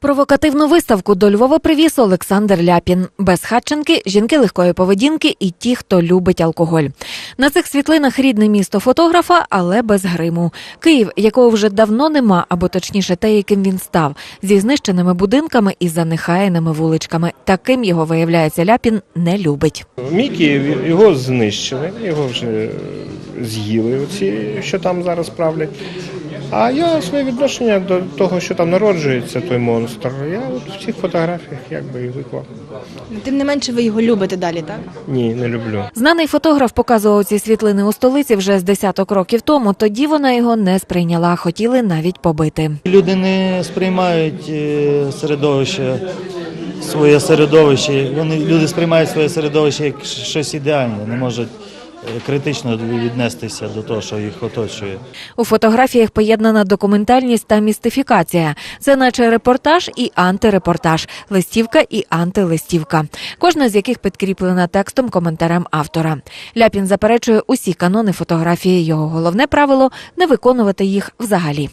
Провокативну виставку до Львова привіз Олександр Ляпін. Без хатченки, жінки легкої поведінки і ті, хто любить алкоголь. На цих світлинах рідне місто фотографа, але без гриму. Київ, якого вже давно нема, або точніше те, яким він став, зі знищеними будинками і занехаєними вуличками. Таким його, виявляється, Ляпін не любить. Мікі його знищили, його вже е, з'їли, оці, що там зараз правлять. А я своє відношення до того, що там народжується той монстр, я от в цих фотографіях якби і виклав. Тим не менше, ви його любите далі, так? Ні, не люблю. Знаний фотограф показував ці світлини у столиці вже з десяток років тому. Тоді вона його не сприйняла, хотіли навіть побити. Люди не сприймають е, середовище, своє середовище. Вони люди сприймають своє середовище як щось ідеальне, не можуть критично віднестися до того, що їх оточує. У фотографіях поєднана документальність та містифікація. Це наче репортаж і антирепортаж, листівка і антилистівка. Кожна з яких підкріплена текстом коментарем автора. Ляпін заперечує усі канони фотографії. Його головне правило не виконувати їх взагалі.